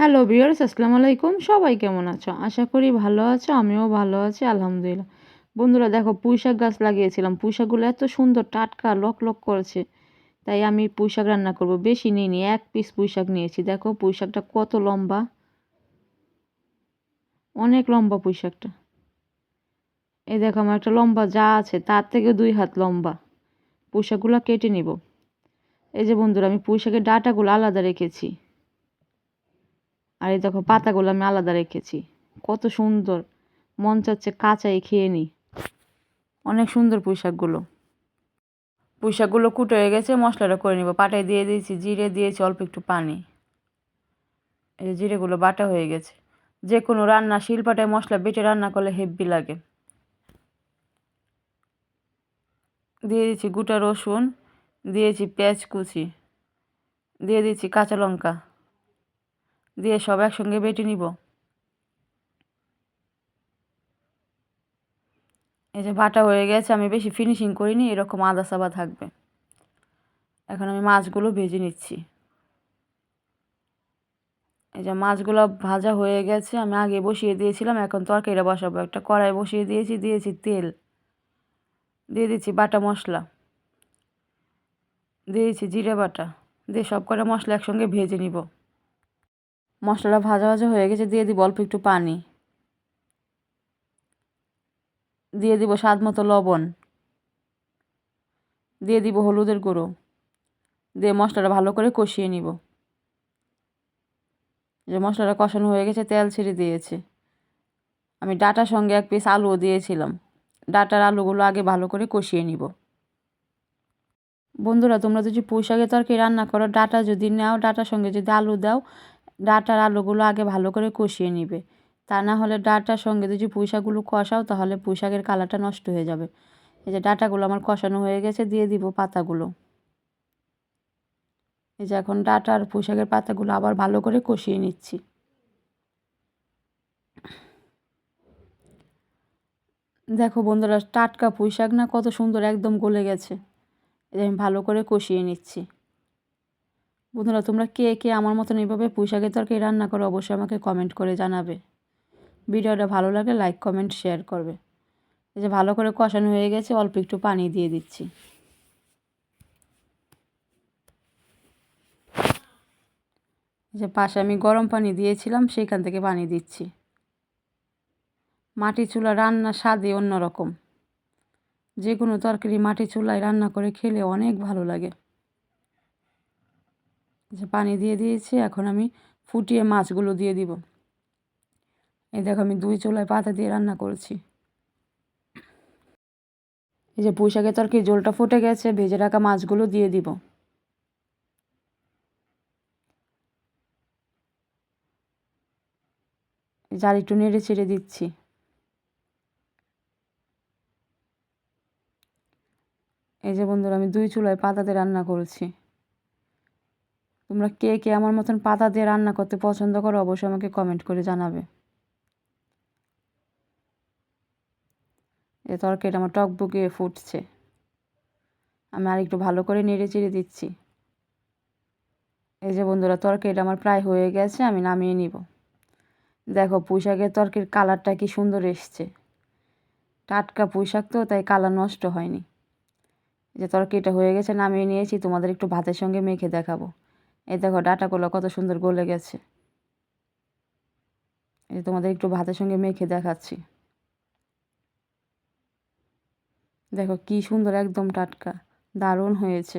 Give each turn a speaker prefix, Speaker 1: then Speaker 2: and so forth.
Speaker 1: Hello বিয়ার্স আসসালামু আলাইকুম। সবাই কেমন আছো? আশা করি ভালো আছো, আমিও ভালো আছি, আলহামদুলিল্লাহ। বন্ধুরা, দেখো, পুঁইশাক গাছ লাগিয়েছিলাম। পুঁইশাকগুলো এত সুন্দর, টাটকা, লক লক করেছে। তাই আমি পুঁইশাক রান্না করব। বেশি নিইনি এক পিস পুঁইশাক নিয়েছি। দেখো, পুঁইশাকটা কত লম্বা। অনেক লম্বা পুঁইশাকটা। এই দেখো, আমার একটা লম্বা যা আছে, তার থেকে দুই হাত লম্বা। পুঁইশাকগুলো কেটে নিব। এই যে বন্ধুরা, আমি পুঁইশাকের ডাটাগুলো আলাদা রেখেছি। আর এই দেখো, পাতাগুলো আমি আলাদা রেখেছি। কত সুন্দর। মন চাচ্ছে কাঁচাই খেয়ে নিই। অনেক সুন্দর পুঁইশাকগুলো। পুঁইশাকগুলো কুটো হয়ে গেছে, মশলাটা করে নিব। পাটায় দিয়ে দিয়েছি জিরে, দিয়েছি অল্প একটু পানি। এই যে জিরেগুলো বাটা হয়ে গেছে। যে কোনো রান্না, শিলপাটায় মশলা বেটে রান্না করলে হেব্বি লাগে। দিয়ে দিচ্ছি গোটা রসুন, দিয়েছি পেঁয়াজ কুচি, দিয়ে দিচ্ছি কাঁচা লঙ্কা। দিয়ে সব একসঙ্গে বেটে নিব। এই যে বাটা হয়ে গেছে, আমি বেশি ফিনিশিং করিনি, এরকম আদা সাবা থাকবে। এখন আমি মাছগুলো ভেজে নিচ্ছি। এই যে মাছগুলো ভাজা হয়ে গেছে, আমি আগে বসিয়ে দিয়েছিলাম, এখন তরকারিটা বসাবো। একটা কড়াই বসিয়ে দিয়েছি দিয়েছি তেল। দিয়ে দিচ্ছি বাটা মশলা। দিয়েছি জিরে বাটা। দিয়ে সব কটা মশলা একসঙ্গে ভেজে নিব। মশলাটা ভাজা ভাজা হয়ে গেছে, দিয়ে দিব অল্প একটু পানি। দিয়ে দিব স্বাদ মতো লবণ। দিয়ে দিব হলুদের গুঁড়ো। দিয়ে মশলাটা ভালো করে কষিয়ে নিব। যে মশলাটা কষানো হয়ে গেছে, তেল ছেড়ে দিয়েছে। আমি ডাটার সঙ্গে এক পিস আলুও দিয়েছিলাম। ডাটার আলুগুলো আগে ভালো করে কষিয়ে নিব। বন্ধুরা, তোমরা যদি পুঁই শাকের তরকারি রান্না করো, ডাটা যদি নাও, ডাটার সঙ্গে যদি আলু দাও ডাটার আলুগুলো আগে ভালো করে কষিয়ে নিবে। তা না হলে ডাটার সঙ্গে যদি পুঁইশাকগুলো কষাও, তাহলে পুঁইশাকের কালারটা নষ্ট হয়ে যাবে। এই যে ডাটাগুলো আমার কষানো হয়ে গেছে, দিয়ে দিব পাতাগুলো। এই যে এখন ডাটা আর পুঁইশাকের পাতাগুলো আবার ভালো করে কষিয়ে নিচ্ছি। দেখো বন্ধুরা, টাটকা পুঁইশাক না কত সুন্দর, একদম গলে গেছে। এই আমি ভালো করে কষিয়ে নিচ্ছি। বন্ধুরা, তোমরা কে কে আমার মতন এইভাবে পুঁইশাকের তরকারি রান্না করো অবশ্যই আমাকে কমেন্ট করে জানাবে। ভিডিওটা ভালো লাগলে লাইক কমেন্ট শেয়ার করবে। এই যে ভালো করে কষানো হয়ে গেছে, অল্প একটু পানি দিয়ে দিচ্ছি। যে পাশে আমি গরম পানি দিয়েছিলাম, সেইখান থেকে পানি দিচ্ছি। মাটি চুলা রান্না স্বাদই অন্যরকম। যে কোনো তরকারি মাটি চুলায় রান্না করে খেলে অনেক ভালো লাগে। পানি দিয়ে দিয়েছি, এখন আমি ফুটিয়ে মাছগুলো দিয়ে দিব। এই দেখো আমি দুই চুলায় পাতা দিয়ে রান্না করেছি। এই যে পুঁই শাকের তরকারি জলটা ফুটে গেছে, ভেজে রাখা মাছগুলো দিয়ে দিব। জাল একটু নেড়ে ছেড়ে দিচ্ছি। এই যে বন্ধুরা আমি দুই চুলায় পাতাতে রান্না করেছি। তোমরা কে কে আমার মতন পাতা দিয়ে রান্না করতে পছন্দ করো, অবশ্যই আমাকে কমেন্ট করে জানাবে। এ তরকারিটা আমার টক বুকিয়ে ফুটছে। আমি আর একটু ভালো করে নেড়ে চেড়ে দিচ্ছি। এই যে বন্ধুরা, তরকারিটা আমার প্রায় হয়ে গেছে, আমি নামিয়ে নিব। দেখো, পুঁইশাকের তরকারির কালারটা কি সুন্দর এসছে। টাটকা পুঁইশাক তো, তাই কালার নষ্ট হয়নি। যে তরকারিটা হয়ে গেছে, নামিয়ে নিয়েছি, তোমাদের একটু ভাতের সঙ্গে মেখে দেখাবো। এই দেখো ডাটাগুলো কত সুন্দর গলে গেছে। এই তোমাদের একটু ভাতের সঙ্গে মেখে দেখাচ্ছি। দেখো কি সুন্দর একদম টাটকা, দারুণ হয়েছে।